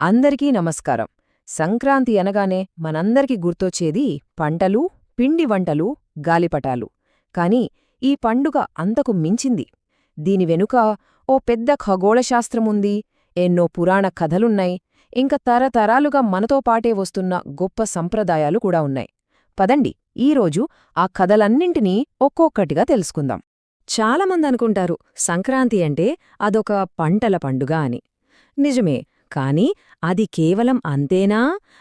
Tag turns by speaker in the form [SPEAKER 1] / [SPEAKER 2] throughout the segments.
[SPEAKER 1] అందరికీ నమస్కారం. సంక్రాంతి అనగానే మనందరికీ గుర్తొచ్చేది పంటలు పిండి వంటలు గాలిపటాలు. కాని ఈ పండుగ అంతకు మించింది. దీని వెనుక ఓ పెద్ద ఖగోళశాస్త్రముంది ఎన్నో పురాణ కథలున్నాయి ఇంక తరతరాలుగా మనతో పాటే వస్తున్న గొప్ప సంప్రదాయాలు కూడా ఉన్నాయి. పదండి ఈరోజు ఆ కథలన్నింటినీ ఒక్కొక్కటిగా తెలుసుకుందాం. చాలామంది అనుకుంటారు సంక్రాంతి అంటే అదొక పంటల పండుగ అని. నిజమే కాని అది కేవలం అంతేనా?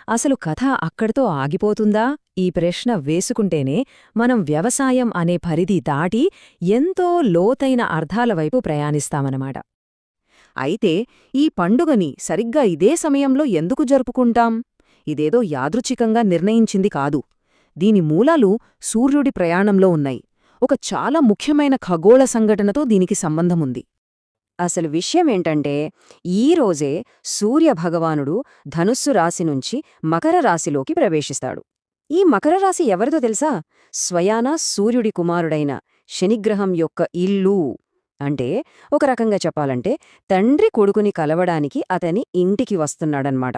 [SPEAKER 1] అసలు కథ అక్కడితో ఆగిపోతుందా? ఈ ప్రశ్న వేసుకుంటేనే మనం వ్యవసాయం అనే పరిధి దాటి ఎంతో లోతైన అర్థాల వైపు ప్రయాణిస్తామన్నమాట. అయితే ఈ పండుగని సరిగ్గా ఇదే సమయంలో ఎందుకు జరుపుకుంటాం? ఇదేదో యాదృచ్ఛికంగా నిర్ణయించింది కాదు. దీని మూలాలు సూర్యుడి ప్రయాణంలో ఉన్నాయి. ఒక చాలా ముఖ్యమైన ఖగోళ సంఘటనతో దీనికి సంబంధముంది. అసలు విషయమేంటంటే ఈరోజే సూర్యభగవానుడు ధనుస్సు రాశి నుంచి మకర రాశిలోకి ప్రవేశిస్తాడు. ఈ మకర రాశి ఎవరిదో తెలుసా? స్వయానా సూర్యుడి కుమారుడైన శనిగ్రహం యొక్క ఇల్లు. అంటే ఒక రకంగా చెప్పాలంటే తండ్రి కొడుకుని కలవడానికి అతని ఇంటికి వస్తున్నాడనమాట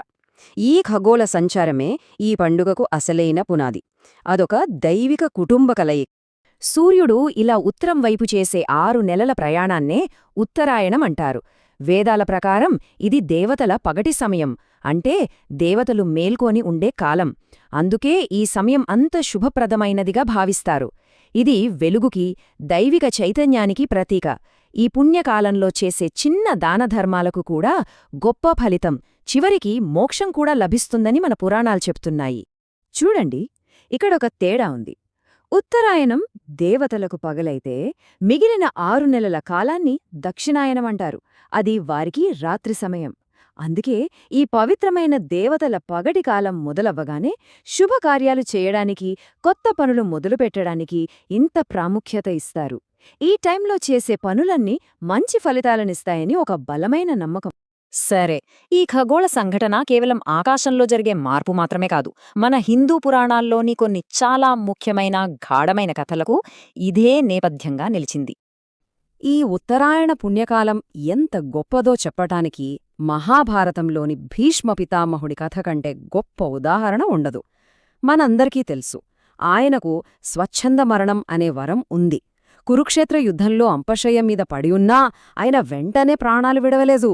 [SPEAKER 1] ఈ ఖగోళ సంచారమే ఈ పండుగకు అసలైన పునాది. అదొక దైవిక కుటుంబ కలయిక. సూర్యుడు ఇలా ఉత్తరం వైపు చేసే ఆరు నెలల ప్రయాణాన్నే ఉత్తరాయణం అంటారు. వేదాల ప్రకారం ఇది దేవతల పగటి సమయం అంటే దేవతలు మేల్కొని ఉండే కాలం. అందుకే ఈ సమయం అంత శుభప్రదమైనదిగా భావిస్తారు. ఇది వెలుగుకి దైవిక చైతన్యానికి ప్రతీక. ఈ పుణ్యకాలంలో చేసే చిన్న దానధర్మాలకు కూడా గొప్ప ఫలితం. చివరికి మోక్షం కూడా లభిస్తుందని మన పురాణాలు చెప్తున్నాయి. చూడండి ఇక్కడొక తేడా ఉంది. ఉత్తరాయణం దేవతలకు పగలైతే మిగిలిన ఆరు నెలల కాలాన్ని దక్షిణాయనమంటారు. అది వారికి రాత్రి సమయం. అందుకే ఈ పవిత్రమైన దేవతల పగటి కాలం మొదలవ్వగానే శుభకార్యాలు చేయడానికి కొత్త పనులు మొదలుపెట్టడానికి ఇంత ప్రాముఖ్యత ఇస్తారు. ఈ టైంలో చేసే పనులన్నీ మంచి ఫలితాలనిస్తాయని ఒక బలమైన నమ్మకం. సరే ఈ ఖగోళ సంఘటన కేవలం ఆకాశంలో జరిగే మార్పు మాత్రమే కాదు మన హిందూ పురాణాల్లోని కొన్ని చాలా ముఖ్యమైన గాఢమైన కథలకు ఇదే నేపథ్యంగా నిలిచింది. ఈ ఉత్తరాయణ పుణ్యకాలం ఎంత గొప్పదో చెప్పటానికి మహాభారతంలోని భీష్మ పితామహుడి కథ కంటే గొప్ప ఉదాహరణ ఉండదు. మనందరికీ తెలుసు ఆయనకు స్వచ్ఛంద మరణం అనే వరం ఉంది. కురుక్షేత్ర యుద్ధంలో అంపశయ్య మీద పడియున్నా ఆయన వెంటనే ప్రాణాలు విడవలేదు.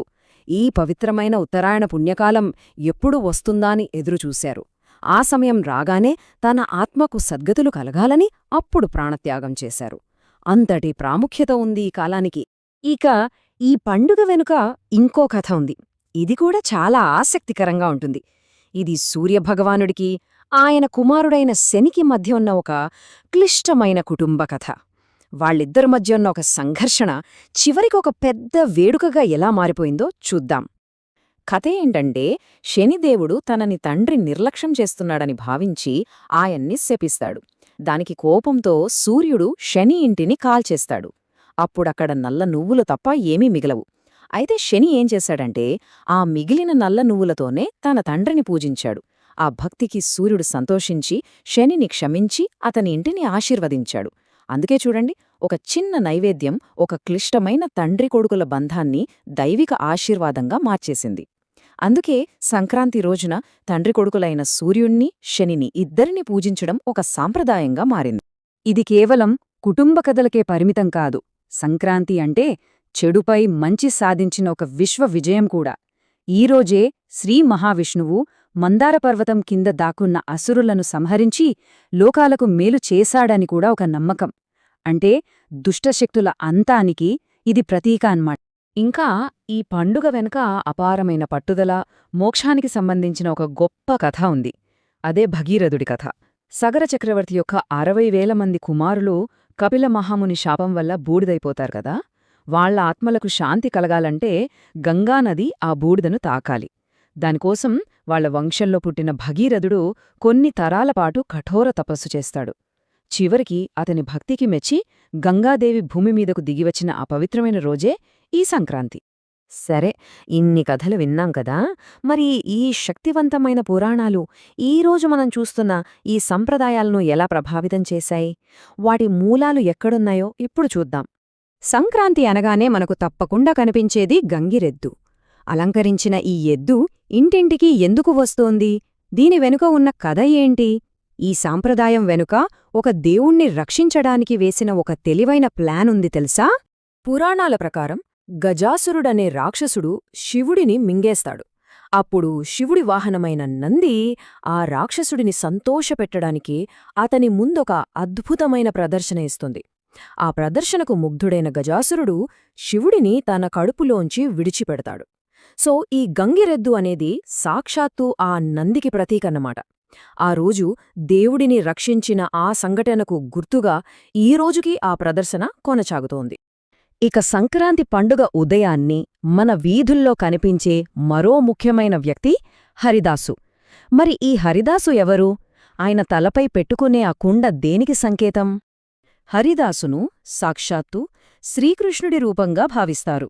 [SPEAKER 1] ఈ పవిత్రమైన ఉత్తరాయణ పుణ్యకాలం ఎప్పుడు వస్తుందాని ఎదురుచూశారు. ఆ సమయం రాగానే తన ఆత్మకు సద్గతులు కలగాలని అప్పుడు ప్రాణత్యాగం చేశారు. అంతటి ప్రాముఖ్యత ఉంది ఈ కాలానికి. ఇక ఈ పండుగ వెనుక ఇంకో కథ ఉంది. ఇది కూడా చాలా ఆసక్తికరంగా ఉంటుంది. ఇది సూర్యభగవానుడికి ఆయన కుమారుడైన శనికి మధ్య ఉన్న ఒక క్లిష్టమైన కుటుంబ కథ. వాళ్ళిద్దరి మధ్య ఉన్న ఒక సంఘర్షణ చివరికి ఒక పెద్ద వేడుకగా ఎలా మారిపోయిందో చూద్దాం. కథ ఏంటంటే శనిదేవుడు తనని తండ్రి నిర్లక్ష్యం చేస్తున్నాడని భావించి ఆయన్ని శపిస్తాడు. దానికి కోపంతో సూర్యుడు శని ఇంటిని కాల్చేస్తాడు. అప్పుడక్కడ నల్ల నువ్వులు తప్ప ఏమీ మిగలవు. అయితే శని ఏం చేశాడంటే ఆ మిగిలిన నల్ల నువ్వులతోనే తన తండ్రిని పూజించాడు. ఆ భక్తికి సూర్యుడు సంతోషించి శనిని క్షమించి అతని ఇంటిని ఆశీర్వదించాడు. అందుకే చూడండి ఒక చిన్న నైవేద్యం ఒక క్లిష్టమైన తండ్రి కొడుకుల బంధాన్ని దైవిక ఆశీర్వాదంగా మార్చేసింది. అందుకే సంక్రాంతి రోజున తండ్రి కొడుకులైన సూర్యుణ్ణి శనిని ఇద్దరిని పూజించడం ఒక సాంప్రదాయంగా మారింది. ఇది కేవలం కుటుంబ కథలకే పరిమితం కాదు. సంక్రాంతి అంటే చెడుపై మంచి సాధించిన ఒక విశ్వ విజయం కూడా. ఈరోజే శ్రీ మహావిష్ణువు మందారపర్వతం కింద దాక్కున్న అసురులను సంహరించి లోకాలకు మేలు చేశాడని కూడా ఒక నమ్మకం. అంటే దుష్టశక్తుల అంతానికి ఇది ప్రతీక అన్మాట ఇంకా ఈ పండుగ వెనుక అపారమైన పట్టుదల మోక్షానికి సంబంధించిన ఒక గొప్ప కథ ఉంది. అదే భగీరథుడి కథ. సగర చక్రవర్తి యొక్క అరవై వేల మంది కుమారులు కపిల మహాముని శాపం వల్ల బూడిదైపోతారు కదా? వాళ్ళ ఆత్మలకు శాంతి కలగాలంటే గంగానది ఆ బూడిదను తాకాలి. దానికోసం వాళ్ళ వంశంలో పుట్టిన భగీరథుడు కొన్ని తరాలపాటు కఠోర తపస్సు చేస్తాడు. చివరికి అతని భక్తికి మెచ్చి గంగాదేవి భూమి మీదకు దిగివచ్చిన ఆ పవిత్రమైన రోజే ఈ సంక్రాంతి. సరే ఇన్ని కథలు విన్నాం కదా? మరి ఈ శక్తివంతమైన పురాణాలు ఈరోజు మనం చూస్తున్న ఈ సంప్రదాయాలను ఎలా ప్రభావితం చేశాయి? వాటి మూలాలు ఎక్కడున్నాయో ఇప్పుడు చూద్దాం. సంక్రాంతి అనగానే మనకు తప్పకుండా కనిపించేది గంగిరెద్దు. అలంకరించిన ఈ ఎద్దు
[SPEAKER 2] ఇంటింటికి ఎందుకు వస్తోంది? దీని వెనుక ఉన్న కథ ఏంటి? ఈ సాంప్రదాయం వెనుక ఒక దేవుణ్ణి రక్షించడానికి వేసిన ఒక తెలివైన ప్లాన్ ఉంది తెలుసా?
[SPEAKER 1] పురాణాల ప్రకారం గజాసురుడనే రాక్షసుడు శివుడిని మింగేస్తాడు. అప్పుడు శివుడి వాహనమైన నంది ఆ రాక్షసుడిని సంతోషపెట్టడానికి అతని ముందొక అద్భుతమైన ప్రదర్శన ఇస్తుంది. ఆ ప్రదర్శనకు ముగ్ధుడైన గజాసురుడు శివుడిని తన కడుపులోంచి విడిచిపెడతాడు. సో ఈ గంగిరెద్దు అనేది సాక్షాత్తు ఆ నందికి ప్రతీకన్నమాట. ఆ రోజు దేవుడిని రక్షించిన ఆ సంఘటనకు గుర్తుగా ఈ రోజుకి ఆ ప్రదర్శన కొనసాగుతోంది.
[SPEAKER 2] ఇక సంక్రాంతి పండుగ ఉదయాన్ని మన వీధుల్లో కనిపించే మరో ముఖ్యమైన వ్యక్తి హరిదాసు. మరి ఈ హరిదాసు ఎవరు? ఆయన తలపై పెట్టుకునే ఆ కుండ దేనికి సంకేతం? హరిదాసును సాక్షాత్తు శ్రీకృష్ణుడి రూపంగా భావిస్తారు.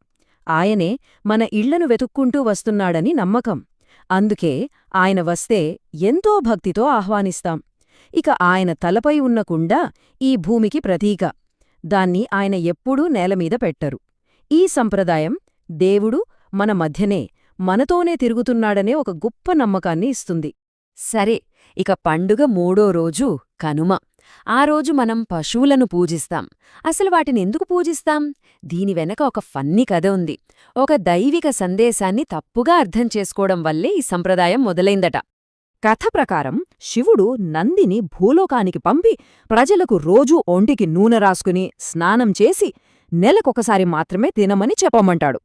[SPEAKER 2] ఆయనే మన ఇళ్ళను వెతుక్కుంటూ వస్తున్నాడని నమ్మకం. అందుకే ఆయన వస్తే ఎంతో భక్తితో ఆహ్వానిస్తాం. ఇక ఆయన తలపై ఉన్న కుండ ఈ భూమికి ప్రతీక. దాన్ని ఆయన ఎప్పుడూ నేలమీద పెట్టరు. ఈ సంప్రదాయం దేవుడు మన మధ్యనే మనతోనే తిరుగుతున్నాడనే ఒక గొప్ప నమ్మకాన్ని ఇస్తుంది.
[SPEAKER 1] సరే ఇక పండుగ మూడో రోజు కనుమ. ఆ రోజు మనం పశువులను పూజిస్తాం. అసలు వాటిని ఎందుకు పూజిస్తాం? దీని వెనక ఒక ఫన్నీ కథ ఉంది. ఒక దైవిక సందేశాన్ని తప్పుగా అర్థం చేసుకోవడం వల్లే ఈ సంప్రదాయం మొదలైందట.
[SPEAKER 2] కథ ప్రకారం శివుడు నందిని భూలోకానికి పంపి ప్రజలకు రోజూ ఒంటికి నూనె రాసుకుని స్నానం చేసి నెలకొకసారి మాత్రమే తినమని చెప్పమంటాడు.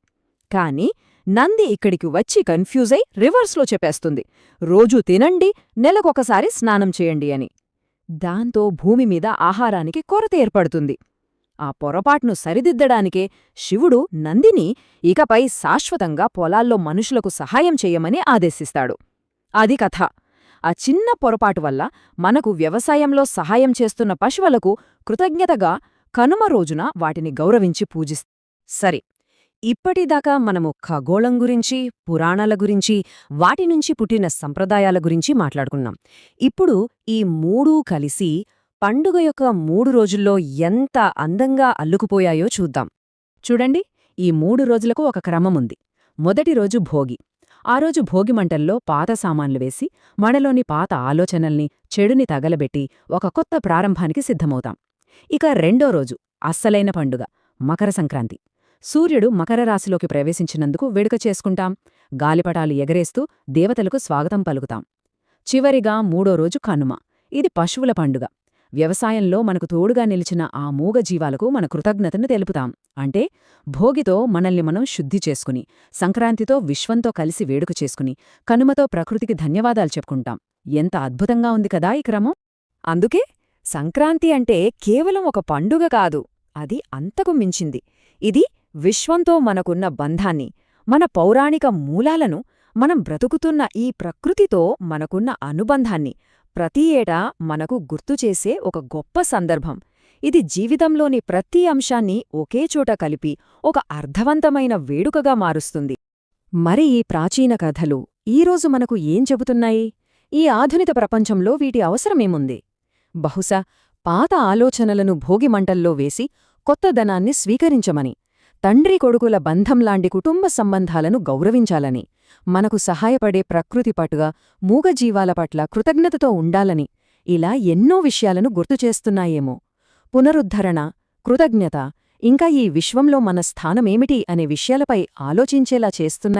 [SPEAKER 2] కాని నంది ఇక్కడికి వచ్చి కన్ఫ్యూజై రివర్స్లో చెప్పేస్తుంది. రోజూ తినండి నెలకొకసారి స్నానం చేయండి అని. దాంతో భూమిమీద ఆహారానికి కొరత ఏర్పడుతుంది. ఆ పొరపాటును సరిదిద్దడానికే శివుడు నందిని ఇకపై శాశ్వతంగా పొలాల్లో మనుషులకు సహాయం చెయ్యమని ఆదేశిస్తాడు. అది కథ. ఆ చిన్న పొరపాటు వల్ల మనకు వ్యవసాయంలో సహాయం చేస్తున్న పశువులకు కృతజ్ఞతగా కనుమ రోజున వాటిని గౌరవించి పూజిస్ సరే. ఇప్పటిదాకా మనము ఖగోళం గురించి పురాణాల గురించి వాటి నుంచి పుట్టిన సంప్రదాయాల గురించి మాట్లాడుకున్నాం. ఇప్పుడు ఈ మూడూ కలిసి పండుగ యొక్క మూడు రోజుల్లో ఎంత అందంగా అల్లుకుపోయాయో చూద్దాం. చూడండి ఈ మూడు రోజులకు ఒక క్రమముంది మొదటి రోజు భోగి. ఆ రోజు భోగిమంటల్లో పాత సామాన్లు వేసి మనలోని పాత ఆలోచనల్ని చెడుని తగలబెట్టి ఒక కొత్త ప్రారంభానికి సిద్ధమవుతాం. ఇక రెండో రోజు అస్సలైన పండుగ మకర సంక్రాంతి. సూర్యుడు మకర రాశిలోకి ప్రవేశించినందుకు వేడుక చేసుకుంటాం. గాలిపటాలు ఎగరేస్తూ దేవతలకు స్వాగతం పలుకుతాం. చివరిగా మూడో రోజు కనుమ. ఇది పశువుల పండుగ. వ్యవసాయంలో మనకు తోడుగా నిలిచిన ఆ మూగ జీవాలకు మన కృతజ్ఞతను తెలుపుతాం. అంటే భోగితో మనల్ని మనం శుద్ధి చేసుకుని సంక్రాంతితో విశ్వంతో కలిసి వేడుక చేసుకుని కనుమతో ప్రకృతికి ధన్యవాదాలు చెప్పుకుంటాం. ఎంత అద్భుతంగా ఉంది కదా ఈ క్రమం! అందుకే సంక్రాంతి అంటే కేవలం ఒక పండుగ కాదు. అది అంతకు మించింది. ఇది విశ్వంతో మనకున్న బంధాన్ని మన పౌరాణిక మూలాలను మనం బ్రతుకుతున్న ఈ ప్రకృతితో మనకున్న అనుబంధాన్ని ప్రతి ఏటా మనకు గుర్తుచేసే ఒక గొప్ప సందర్భం. ఇది జీవితంలోని ప్రతి అంశాన్ని ఒకేచోట కలిపి ఒక అర్థవంతమైన వేడుకగా మారుస్తుంది. మరి ఈ ప్రాచీన కథలు ఈరోజు మనకు ఏం చెబుతున్నాయి? ఈ ఆధునిక ప్రపంచంలో వీటి అవసరమేముంది? బహుశా పాత ఆలోచనలను భోగిమంటల్లో వేసి కొత్తదనాన్ని స్వీకరించమని తండ్రి కొడుకుల బంధంలాంటి కుటుంబ సంబంధాలను గౌరవించాలని మనకు సహాయపడే ప్రకృతి పటుగా మూగజీవాల పట్ల కృతజ్ఞతతో ఉండాలని ఇలా ఎన్నో విషయాలను గుర్తుచేస్తున్నాయేమో పునరుద్ధరణ కృతజ్ఞత ఇంకా ఈ విశ్వంలో మన స్థానమేమిటి అనే విషయాలపై ఆలోచించేలా చేస్తున్నాయి.